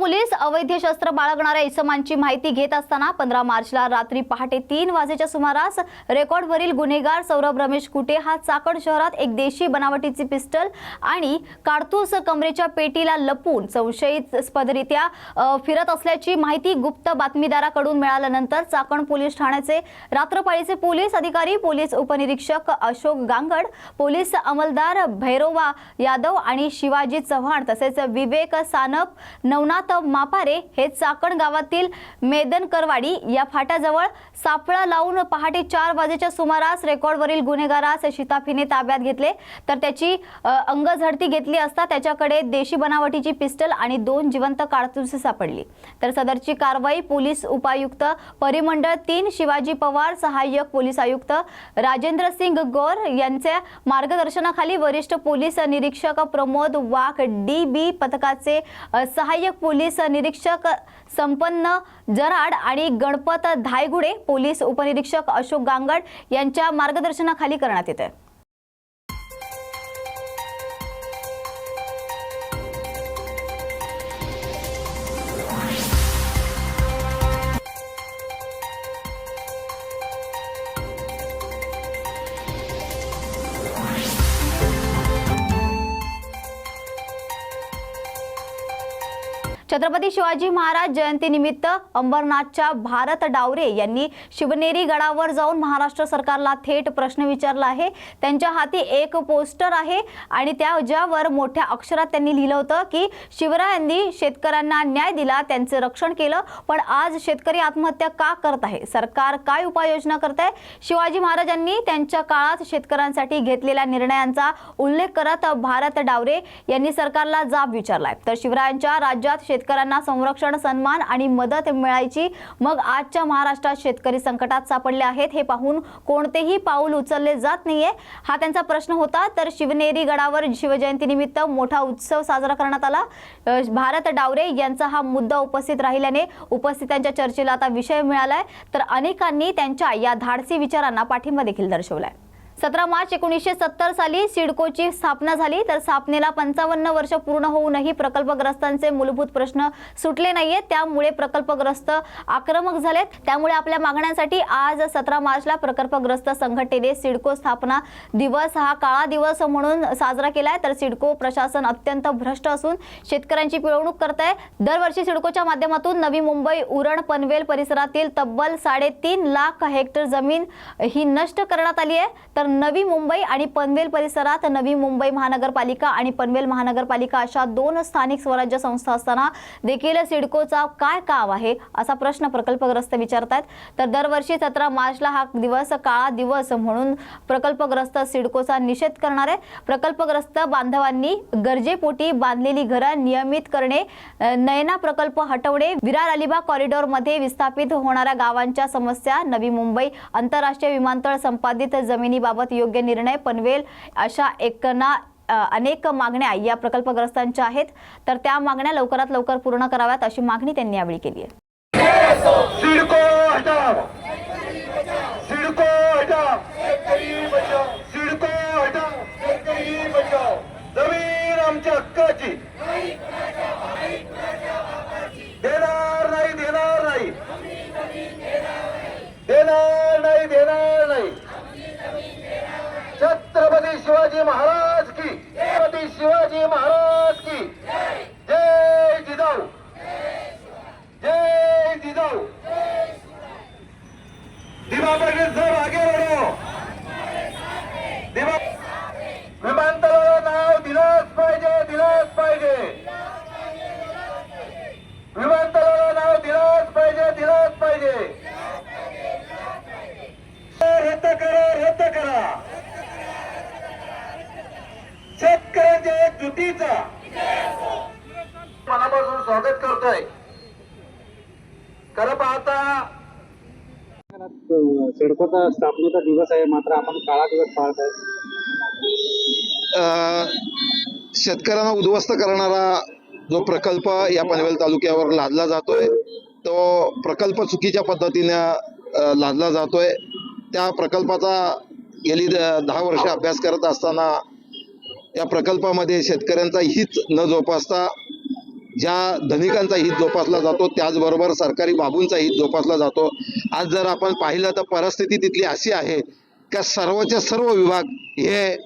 Police अवैध शस्त्र बाळगणाऱ्या इसमांची माहिती घेत असताना पंधरा मार्चला रात्री पहाटे तीन वाजेच्या सुमारास रेकॉर्डवरील गुन्हेगार सौरभ रमेश कुटे हा चाकण शहरात एक देशी बनावटीची पिस्टल आणि काडतूस कमरेच्या पेटीला लपून संशयितपदरित्या फिरत असल्याची माहिती गुप्त बातमीदाराकडून मिळाल्यानंतर चाकण पोलीस ठाण्याचे रात्रपाळीचे पोलीस अधिकारी पोलीस उपनिरीक्षक अशोक गांगड पोलीस अंमलदार भैरोवा यादव आणि शिवाजी चव्हाण तसेच विवेक सानप नवनाथ मापारे हे चाकण गावातील मेदनकरवाडी या फाट्याजवळ सापळा लावून पहाटे चार वाजेच्या सुमारास रेकॉर्डवरील गुन्हेगारास शिताफीने ताब्यात घेतले. तर त्याची अंग अंगझडती घेतली असता त्याच्याकडे देशी बनावटीची पिस्टल आणि दोन जिवंत काडतुसे सापडली. तर सदरची कारवाई पोलीस उपायुक्त परिमंडळ तीन शिवाजी पवार सहाय्यक पोलीस आयुक्त राजेंद्र सिंग गौर यांच्या मार्गदर्शनाखाली वरिष्ठ पोलीस निरीक्षक प्रमोद वाघ डी बी पथकाचे सहाय्यक पोलीस निरीक्षक संपन्न जराड आणि गणपत धायगुडे पोलीस उपनिरीक्षक अशोक गांगड यांच्या मार्गदर्शनाखाली करण्यात येते छत्रपती शिवाजी महाराज जयंतीनिमित्त अंबरनाथच्या भारत डावरे यांनी शिवनेरी गडावर जाऊन महाराष्ट्र सरकारला थेट प्रश्न विचारला आहे. त्यांच्या हाती एक पोस्टर आहे आणि त्या ज्यावर मोठ्या अक्षरात त्यांनी लिहिलं होतं की शिवरायांनी शेतकऱ्यांना न्याय दिला त्यांचे रक्षण केलं पण आज शेतकरी आत्महत्या का करत आहे? सरकार काय उपाययोजना करत आहे? शिवाजी महाराजांनी त्यांच्या काळात शेतकऱ्यांसाठी घेतलेल्या निर्णयांचा उल्लेख करत भारत डावरे यांनी सरकारला जाब विचारलाय. तर शिवरायांच्या राज्यात शेत शेतकऱ्यांना संरक्षण सन्मान आणि मदत मिळायची. मग आजच्या महाराष्ट्रात शेतकरी संकटात सापडले आहेत. हे पाहून कोणतेही पाऊल उचलले जात नाहीये. हा त्यांचा प्रश्न होता. तर शिवनेरी गडावर शिवजयंतीनिमित्त मोठा उत्सव साजरा करण्यात आला. भारत डावरे यांचा हा मुद्दा उपस्थित राहिल्याने उपस्थितांच्या चर्चेला आता विषय मिळालाय. तर अनेकांनी त्यांच्या या धाडसी विचारांना पाठिंबा देखील दर्शवलाय. सतरा मार्च एकोणीसशे सत्तर साली सिडकोची स्थापना झाली. तर स्थापनेला पंचावन्न वर्ष पूर्ण होऊनही प्रकल्पग्रस्तांचे मूलभूत प्रश्न सुटले नाहीयेत त्यामुळे प्रकल्पग्रस्त आक्रमक झालेत. त्यामुळे आपल्या मागण्यांसाठी आज सतरा मार्चला प्रकल्पग्रस्त संघटनेने सिडको स्थापना दिवस हा काळा दिवस म्हणून साजरा केलाय. तर सिडको प्रशासन अत्यंत भ्रष्ट असून शेतकऱ्यांची पिळवणूक करत आहे दरवर्षी सिडकोच्या माध्यमातून नवी मुंबई उरण पनवेल परिसरातील तब्बल साडेतीन लाख हेक्टर जमीन ही नष्ट करण्यात आली आहे. तर नवी मुंबई आणि पनवेल परिसरात नवी मुंबई महानगरपालिका आणि पनवेल महानगरपालिका अशा दोन स्थानिक स्वराज्य संस्था असताना देखील सिडकोचा काय काम आहे असा प्रश्न प्रकल्पग्रस्त विचारतात तर दरवर्षी सतरा मार्चला हा दिवस काळा दिवस म्हणून प्रकल्पग्रस्त सिडकोचा निषेध करणार आहे. प्रकल्पग्रस्त बांधवांनी गरजेपोटी बांधलेली घरं नियमित करणे नयना प्रकल्प हटवणे विरार अलिबाग कॉरिडॉरमध्ये विस्थापित होणाऱ्या गावांच्या समस्या नवी मुंबई आंतरराष्ट्रीय विमानतळ संपादित जमिनीबाबत योग्य निर्णय पनवेल अशा एकना अनेक मागण्या या प्रकल्पग्रस्तांच्या आहेत. तर त्या मागण्या लवकरात लवकर पूर्ण कराव्यात अशी मागणी त्यांनी यावेळी केली आहे. आमच्या हक्काची! देणार नाही देणार नाही! देणार नाही देणार नाही! छत्रपती शिवाजी महाराज की। छत्रपती शिवाजी महाराज की। जय जिजाऊ। जय जिजाऊ। दिवा पाटील साहेब आगे बढ़ो। दिवा विमानतळाला नाव दिलंच पाहिजे दिलंच पाहिजे। विमानतळाला नाव दिलंच पाहिजे दिलंच पाहिजे। रद्द करा रद्द करा। मनापासून स्वागत करतोय. खरं पाहता सिडकोचा स्थापनेचा दिवस आहे मात्र आपण काळा दिवस आहे अ, शेतकऱ्यांना उद्ध्वस्त करणारा जो प्रकल्प या पनवेल तालुक्यावर लादला जातोय तो प्रकल्प चुकीच्या पद्धतीने लादला जातोय. त्या प्रकल्पाचा गेली दहा वर्ष अभ्यास करत असताना या प्रकल्पामध्ये शेतकऱ्यांचा हित न जोपासता ज्या धनिकांचा हित जोपासला जातो त्याचबरोबर सरकारी बाबूंचा हित जोपासला जातो. आज जर आपण पाहिलं तर परिस्थिती तिथली अशी आहे का सर्वचे सर्व विभाग हे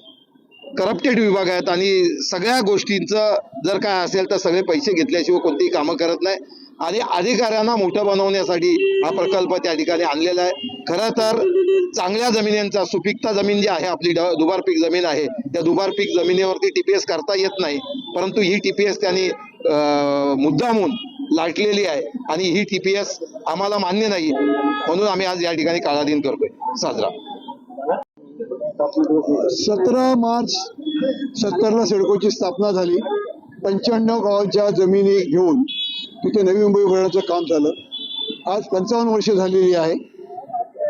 करप्टेड विभाग आहेत आणि सगळ्या गोष्टींचं जर काय असेल तर सगळे पैसे घेतल्याशिवाय कोणतीही कामं करत नाही. आणि अधिकाऱ्यांना मोठं बनवण्यासाठी हा प्रकल्प त्या ठिकाणी आणलेला आहे. खरं तर चांगल्या जमिनींचा सुपीकता जमीन जी आहे आपली दुबार पीक जमीन आहे त्या दुबार पीक जमिनीवरती टीपीएस करता येत नाही. परंतु ही टीपीएस त्यांनी मुद्दामून लाटलेली आहे आणि ही टीपीएस आम्हाला मान्य नाही म्हणून आम्ही आज या ठिकाणी काळा दिन करतोय. साजरा. सतरा मार्च सत्तरला सिडकोची स्थापना झाली. पंच्याण्णव गावाच्या जमिनी घेऊन तिथे नवी मुंबई उभारण्याचं काम झालं. आज पंचावन्न वर्ष झालेली आहे.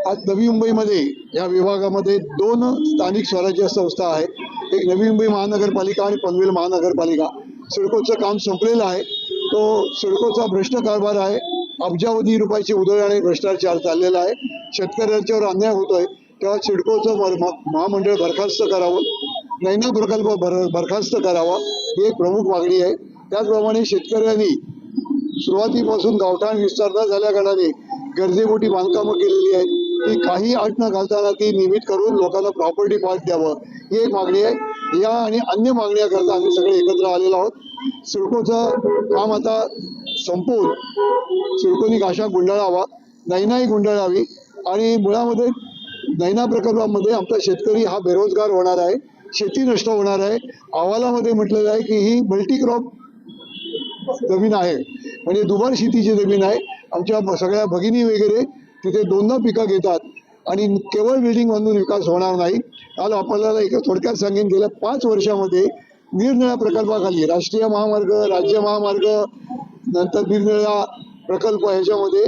आज नवी मुंबईमध्ये या विभागामध्ये दोन स्थानिक स्वराज्य संस्था आहेत. एक नवी मुंबई महानगरपालिका आणि पनवेल महानगरपालिका. सिडकोचं काम संपलेलं आहे. तो सिडकोचा भ्रष्ट कारभार आहे. अब्जावधी रुपयाची उधळ आणि भ्रष्टाचार चाललेला आहे. शेतकऱ्यांच्यावर अन्याय होतोय. तेव्हा सिडकोचं महामंडळ बरखास्त करावं. नैना प्रकल्प बर बरखास्त करावा. ही एक प्रमुख मागणी आहे. त्याचप्रमाणे शेतकऱ्यांनी सुरुवातीपासून गावठाण विस्तार न झाल्या कारणाने मोठी बांधकामं केलेली आहेत. ती काही अट न घालताना ती नियमित करून लोकांना प्रॉपर्टी पास द्यावं. ही एक मागणी आहे. या आणि अन्य मागण्याकरता आम्ही सगळे एकत्र आलेलो आहोत. सिडकोचं काम आता संपवून सिडकोनी गाशा गुंडाळावा नैनाही गुंडाळावी आणि मुळामध्ये नैना प्रकल्पामध्ये आमचा शेतकरी हा बेरोजगार होणार आहे शेती नष्ट होणार आहे. अहवालामध्ये म्हटलेलं आहे की ही मल्टी क्रॉप जमीन आहे. म्हणजे दुबार शेतीची जमीन आहे. आमच्या सगळ्या भगिनी वगैरे तिथे दोनदा पिकं घेतात. आणि केवळ बिल्डिंग बांधून विकास होणार नाही. काल आपल्याला एक थोडक्यात सांगेन गेल्या पाच वर्षामध्ये निरनिळ्या प्रकल्पाखाली राष्ट्रीय महामार्ग राज्य महामार्ग नंतर निरनिळ्या प्रकल्प ह्याच्यामध्ये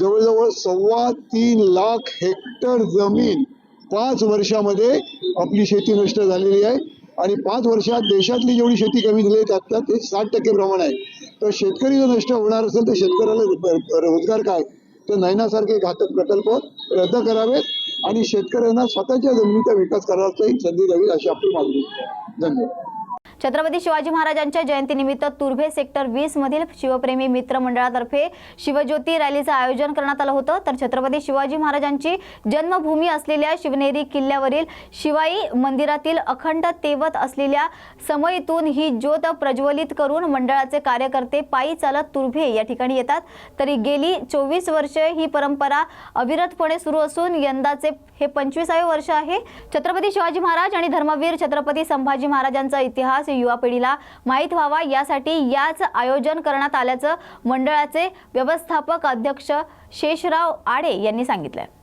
जवळजवळ सव्वा तीन लाख हेक्टर जमीन पाच वर्षामध्ये आपली शेती नष्ट झालेली आहे. आणि पाच वर्षात देशातली जेवढी शेती कमी झाली आहे त्यातलं ते साठ टक्के प्रमाण आहे. तर शेतकरी जर नष्ट होणार असेल तर शेतकऱ्याला रोजगार काय? तर नैनासारखे घातक प्रकल्प रद्द करावेत आणि शेतकऱ्यांना स्वतःच्या जमिनीचा विकास करायची संधी द्यावी अशी आपली मागणी धन्यवाद. छत्रपती शिवाजी महाराजांच्या जयंतीनिमित्त तुर्भे सेक्टर वीस मधील शिवप्रेमी मित्र मंडळातर्फे शिवज्योती रॅलीचं आयोजन करण्यात आलं होतं. तर छत्रपती शिवाजी महाराजांची जन्मभूमी असलेल्या शिवनेरी किल्ल्यावरील शिवाई मंदिरातील अखंड तेवत असलेल्या समयीतून ही ज्योत प्रज्वलित करून मंडळाचे कार्यकर्ते पायी चालत तुर्भे या ठिकाणी येतात. तरी गेली चोवीस वर्षे ही परंपरा अविरतपणे सुरू असून यंदाचे हे पंचवीसावे वर्ष आहे. छत्रपती शिवाजी महाराज आणि धर्मवीर छत्रपती संभाजी महाराजांचा इतिहास युवा पिढीला माहीत व्हावा यासाठी याच आयोजन करण्यात आल्याचं मंडळाचे व्यवस्थापक अध्यक्ष शेषराव आडे यांनी सांगितलं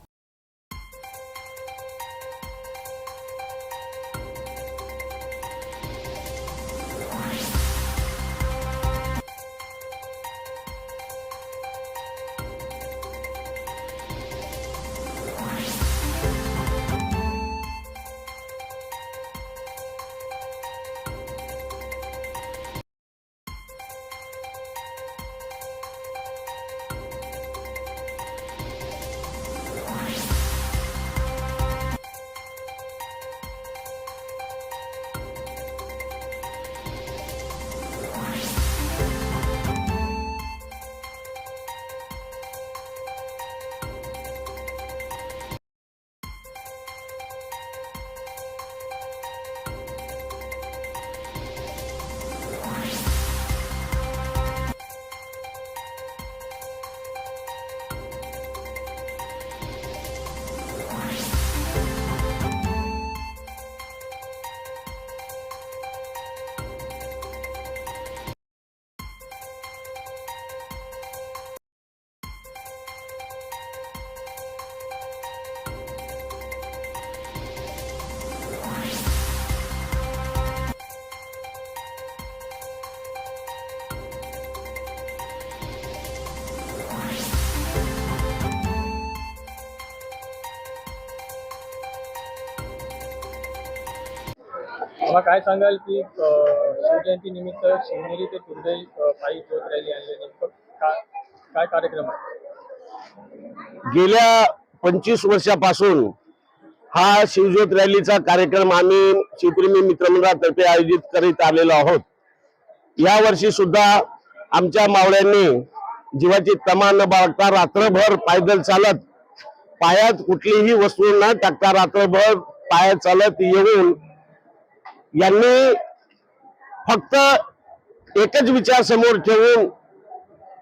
मला काय सांगाल की शिवजयंती निमित्त शिवनेरी ते तुर्भे पायी ज्योत रॅली आणली नेमकं काय काय कार्यक्रम आहे? गेल्या पंचवीस वर्षापासून हा शिवज्योत रॅलीचा कार्यक्रम आम्ही शिवप्रेमी मित्रमंडळातर्फे आयोजित करीत आलेलो आहोत. या वर्षी सुद्धा आमच्या मावळ्यांनी जीवाची तमा न बाळगता रात्रभर पायदल चालत पायात कुठलीही वस्तू न टाकता रात्रभर पायात चालत येऊन यांनी फक्त एकच विचार समोर ठेवून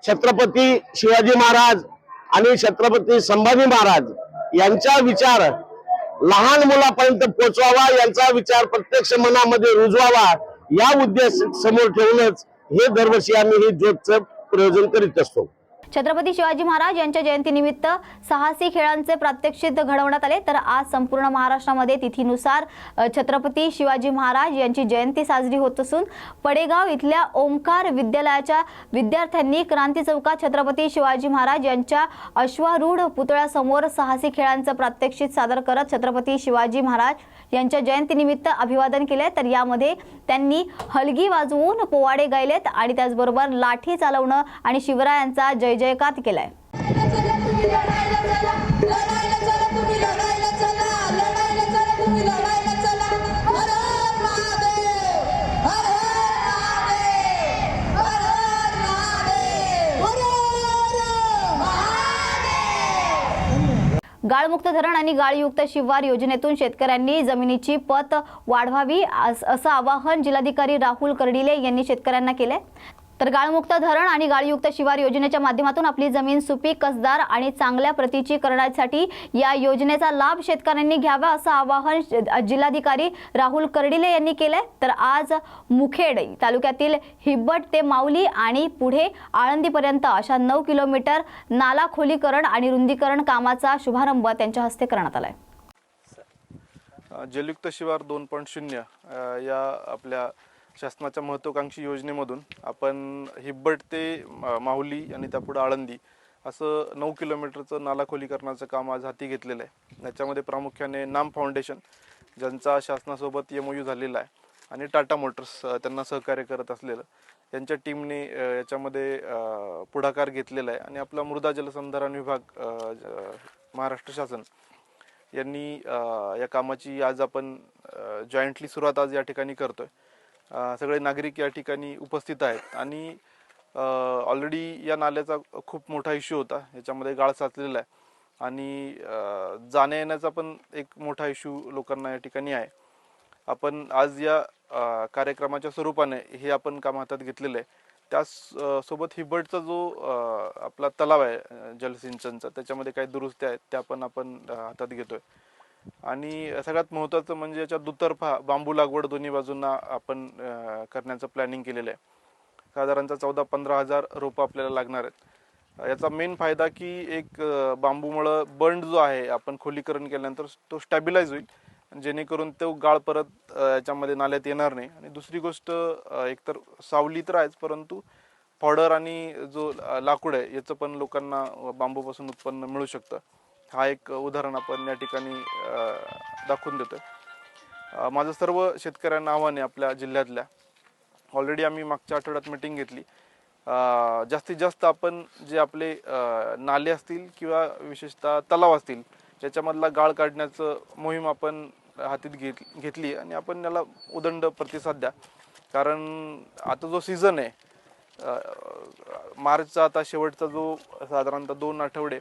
छत्रपती शिवाजी महाराज आणि छत्रपती संभाजी महाराज यांचा विचार लहान मुलापर्यंत पोचवावा यांचा विचार प्रत्यक्ष मनामध्ये रुजवावा या उद्देश समोर ठेवूनच हे दरवर्षी आम्ही हे ज्योतचं प्रयोजन करीत असतो. छत्रपती शिवाजी महाराज यांच्या जयंतीनिमित्त साहसी खेळांचे प्रात्यक्षित घडवण्यात आले. तर आज संपूर्ण महाराष्ट्रामध्ये तिथीनुसार छत्रपती शिवाजी महाराज यांची जयंती साजरी होत असून पडेगाव इथल्या ओंकार विद्यालयाच्या विद्यार्थ्यांनी क्रांती चौकात छत्रपती शिवाजी महाराज यांच्या अश्वारूढ पुतळ्यासमोर साहसी खेळांचं प्रात्यक्षित सादर करत छत्रपती शिवाजी महाराज यांच्या जयंतीनिमित्त अभिवादन केले तर यामध्ये त्यांनी हलगी वाजवून पोवाडे गायलेत आणि त्याचबरोबर लाठी चालवणं आणि शिवरायांचा जय जयकात केलाय. गाळमुक्त धरण आणि गाळयुक्त शिवार योजनेतून शेतकऱ्यांनी जमिनीची पत वाढवावी असं आवाहन जिल्हाधिकारी राहुल कर्डिले यांनी शेतकऱ्यांना केलंय. तर गाळमुक्त धरण आणि गाळयुक्त शिवार योजनेच्या माध्यमातून आपली जमीन सुपीक कसदार आणि चांगल्या प्रतीची करण्यासाठी या योजनेचा लाभ शेतकऱ्यांनी घ्यावा असं आवाहन जिल्हाधिकारी राहुल कर्डिले यांनी केलंय. तर आज मुखेड तालुक्यातील हिब्बट ते माऊली आणि पुढे आळंदीपर्यंत अशा नऊ किलोमीटर नाला खोलीकरण आणि रुंदीकरण कामाचा शुभारंभ त्यांच्या हस्ते करण्यात आलाय. जलयुक्त शिवार दोन पॉईंट शून्य या आपल्या शासनाच्या महत्त्वाकांक्षी योजनेमधून आपण हिब्बट ते माहुली आणि त्यापुढं आळंदी असं नऊ किलोमीटरचं नाला खोलीकरणाचं काम आज हाती घेतलेलं आहे. याच्यामध्ये प्रामुख्याने नाम फाउंडेशन ज्यांचा शासनासोबत एम यू झालेला आहे आणि टाटा मोटर्स त्यांना सहकार्य करत असलेलं. यांच्या टीमने याच्यामध्ये पुढाकार घेतलेला आहे. आणि आपला मृदा जलसंधारण विभाग महाराष्ट्र शासन यांनी या कामाची आज आपण जॉईंटली सुरुवात आज या ठिकाणी करतोय. सगळे नागरिक या ठिकाणी उपस्थित आहेत. आणि ऑलरेडी या नाल्याचा खूप मोठा इश्यू होता. याच्यामध्ये गाळ साचलेला आहे. आणि जाण्या येण्याचा पण एक मोठा इश्यू लोकांना या ठिकाणी आहे. आपण आज या कार्यक्रमाच्या स्वरूपाने हे आपण काम हातात घेतलेलं आहे. त्या सोबत जो आपला तलाव आहे जलसिंचनचा त्याच्यामध्ये काही दुरुस्त्या आहेत त्या पण आपण हातात घेतोय. आणि सगळ्यात महत्त्वाचं म्हणजे याच्या दुतर्फा बांबू लागवड दोन्ही बाजूंना आपण करण्याचं प्लॅनिंग केलेलं आहे. साधारणतः चौदा पंधरा हजार रोपं आपल्याला लागणार आहेत. याचा मेन फायदा की एक बांबूमुळं बंड जो आहे आपण खोलीकरण केल्यानंतर तो स्टॅबिलाईज होईल. जेणेकरून तो गाळ परत याच्यामध्ये नाल्यात येणार नाही. आणि दुसरी गोष्ट एकतर सावली तर आहेच परंतु फॉडर आणि जो लाकूड आहे याचं पण लोकांना बांबूपासून उत्पन्न मिळू शकतं. हा एक उदाहरण आपण या ठिकाणी दाखवून देतोय. माझं सर्व शेतकऱ्यांना आव्हान आहे आपल्या जिल्ह्यातल्या. ऑलरेडी आम्ही मागच्या आठवड्यात मिटिंग घेतली. जास्तीत जास्त आपण जे आपले नाले असतील किंवा विशेषतः तलाव असतील याच्यामधला गाळ काढण्याचं मोहीम आपण हातीत घेत घेतली आणि आपण याला उदंड प्रतिसाद द्या. कारण आता जो सीझन आहे मार्चचा आता शेवटचा जो साधारणतः दोन आठवडे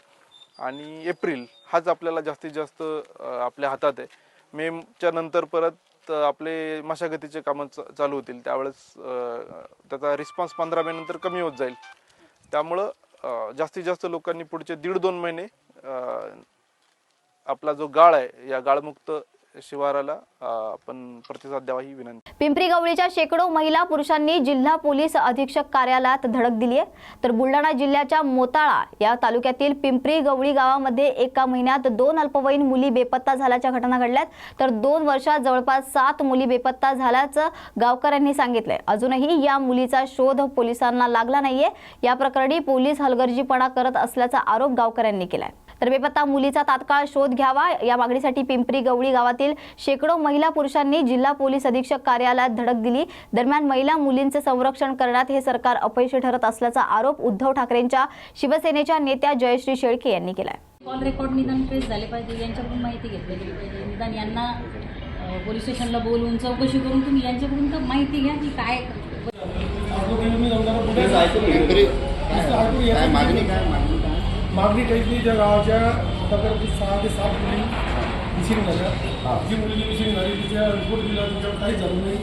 आणि एप्रिल हाच आपल्याला जास्तीत जास्त आपल्या हातात आहे. मेच्या नंतर परत आपले मशागतीचे कामं चालू होतील. त्यावेळेस त्याचा रिस्पॉन्स पंधरा मे नंतर कमी होत जाईल. त्यामुळं जास्तीत जास्त लोकांनी पुढचे दीड दोन महिने आपला जो गाळ आहे या गाळमुक्त शिवाराला आपण प्रतिसाद द्यावा ही विनंती. पिंपरी गवळीच्या शेकडो महिला पुरुषांनी जिल्हा पोलीस अधीक्षक कार्यालयात धडक दिली आहे. तर बुलढाणा जिल्ह्याच्या मोताळा या तालुक्यातील पिंपरी गवळी गावामध्ये एका महिन्यात दोन अल्पवयीन मुली बेपत्ता झाल्याच्या घटना घडल्यात. तर दोन वर्षात जवळपास सात मुली बेपत्ता झाल्याचं गावकऱ्यांनी सांगितलंय. अजूनही या मुलीचा शोध पोलिसांना लागला नाहीये. या प्रकरणी पोलीस हलगर्जीपणा करत असल्याचा आरोप गावकऱ्यांनी केलाय. तर बेपत्ता मुलीचा तात्काळ शोध घ्यावा. या मागणीसाठी पिंपरी गवळी गावातील शेकडो महिला पुरुषांनी जिल्हा पोलीस अधीक्षक कार्यालयात धडक दिली. दरम्यान महिला मुलींचे संरक्षण करण्यात हे सरकार अपयशी ठरत असल्याचा आरोप उद्धव ठाकरेंच्या शिवसेनेच्या नेत्या जयश्री शेळके यांनी केलाय. कॉल रेकॉर्ड निदान ट्रेस झाले पाहिजे यांच्याकडून माहिती घेतली गेली पाहिजे. निदान यांना पोलीस स्टेशनला बोलवून चौकशी करून तुम्ही यांच्याकडून तर माहिती घ्या की काय मागणी? काहीच नाही त्या गावाच्या आतापर्यंत सहा ते सात मुली मिसिंग झाल्या. जी मुलगी मिसिंग झाली तिच्या रिपोर्ट दिला तिच्यावर काहीच झालं नाही.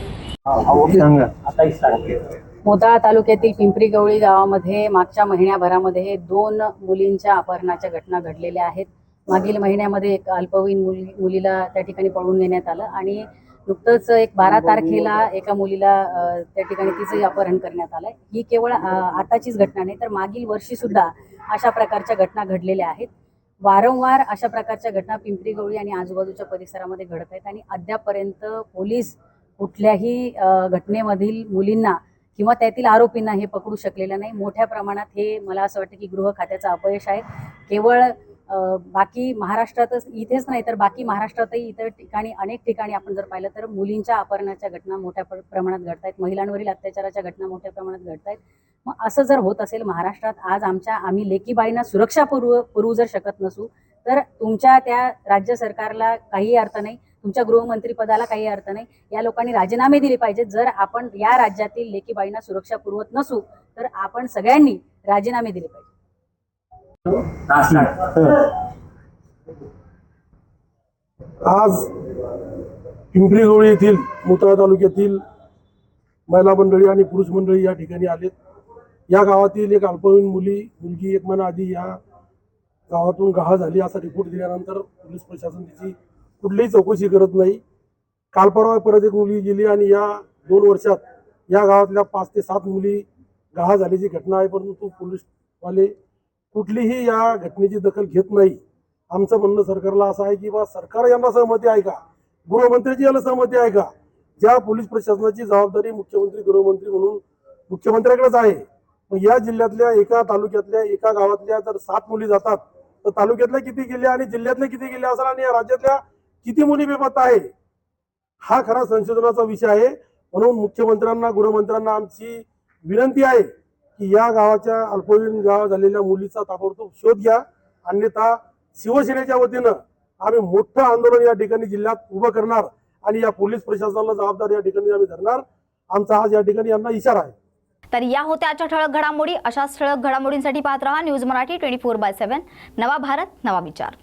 मोताळा तालुक्यातील पिंपरी गवळी गावामध्ये मागच्या महिन्याभरामध्ये दोन मुलींच्या अपहरणाच्या घटना घडलेल्या आहेत. मागील महिन्यामध्ये एक अल्पवयीन मुली मुलीला त्या ठिकाणी पळवून नेण्यात आलं आणि नुकतंच एक बारा तारखेला एका मुलीला त्या ठिकाणी तिचंही अपहरण करण्यात आलं ही केवळ आताचीच घटना नाही तर मागील वर्षी सुद्धा अशा प्रकारच्या घटना घडलेल्या आहेत. वारंवार अशा प्रकारच्या घटना पिंपरी गवळी आणि आजूबाजूच्या परिसरामध्ये घडत आहेत आणि अद्यापपर्यंत पोलीस कुठल्याही घटनेमधील मुलींना किंवा त्यातील आरोपींना हे पकडू शकलेलं नाही. मोठ्या प्रमाणात हे मला असं वाटतं की गृह खात्याचं अपयश आहे. केवळ बाकी महाराष्ट्रातच इथेच नाही तर बाकी महाराष्ट्रातही इतर ठिकाणी अनेक ठिकाणी आपण जर पाहिलं तर मुलींच्या अपहरणाच्या घटना मोठ्या प्रमाणात घडत आहेत. महिलांवरील अत्याचाराच्या घटना मोठ्या प्रमाणात घडत आहेत. मग असं जर होत असेल महाराष्ट्रात आज आमच्या आम्ही लेकीबाईंना सुरक्षा पुरव पुरवू जर शकत नसू तर तुमच्या त्या राज्य सरकारला काही अर्थ नाही तुमच्या गृहमंत्रीपदाला काही अर्थ नाही या लोकांनी राजीनामे दिले पाहिजेत. जर आपण या राज्यातील लेकीबाईंना सुरक्षा पुरवत नसू तर आपण सगळ्यांनी राजीनामे दिले पाहिजे आज पिंपरी गवळी येथील मुतळा तालुक्यातील महिला मंडळी आणि पुरुष मंडळी या ठिकाणी आलेत. या गावातील एक अल्पवयीन मुली मुलगी एक महिना आधी या गावातून गहा झाली असा रिपोर्ट दिल्यानंतर पोलीस प्रशासन तिची कुठलीही चौकशी करत नाही. काल परवा परत एक मुलगी गेली आणि या दोन वर्षात या गावातल्या पाच ते सात मुली गहा झाल्याची घटना आहे परंतु पोलीसवाले कुठलीही या घटनेची दखल घेत नाही. आमचं म्हणणं सरकारला असं आहे की बा सरकार यांना सहमती आहे का? गृहमंत्र्याची याला सहमती आहे का? ज्या पोलीस प्रशासनाची जबाबदारी मुख्यमंत्री गृहमंत्री म्हणून मुख्यमंत्र्याकडेच आहे. मग या जिल्ह्यातल्या एका तालुक्यातल्या एका गावातल्या जर सात मुली जातात तर तालुक्यातल्या किती गेल्या आणि जिल्ह्यातल्या किती गेल्या असाल आणि या राज्यातल्या किती मुली बेपत्ता आहे? हा खरा संशोधनाचा विषय आहे. म्हणून मुख्यमंत्र्यांना गृहमंत्र्यांना आमची विनंती आहे. की या गावाच्या अल्पवयीन गाव झालेल्या मुलीचा ताबडतोब शोध घ्या. अन्यथा शिवसेनेच्या वतीनं आम्ही मोठं आंदोलन या ठिकाणी जिल्ह्यात उभं करणार आणि या पोलीस प्रशासनाला जबाबदार या ठिकाणी आम्ही धरणार. आमचा आज या ठिकाणी यांना इशारा आहे. तर या होत्या आजच्या ठळक घडामोडी. अशाच ठळक घडामोडींसाठी पाहत रहा news Marathi twenty four by seven. नवा भारत नवा विचार.